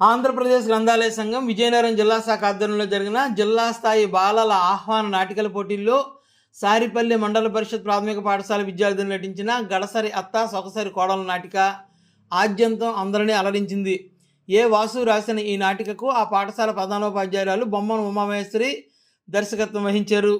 ఆంధ్రప్రదేశ్ గ్రంథాలయ సంఘం విజయనగరం జిల్లా శాఖ ఆధ్వర్యంలో జరిగిన జిల్లా స్థాయి బాలల ఆహ్వాన నాటికల పోటీల్లో సారిపల్లి మండల పరిషత్ ప్రాథమిక పాఠశాల విద్యార్థులు నటించిన గడసరి అత్త సొగసరి కోడల నాటిక ఆద్యంతం అందరినీ అలరించింది. ఏ వాసు రాసిన ఈ నాటికకు ఆ పాఠశాల ప్రధానోపాధ్యాయురాలు బొమ్మను ఉమామహేశ్వరి దర్శకత్వం వహించారు.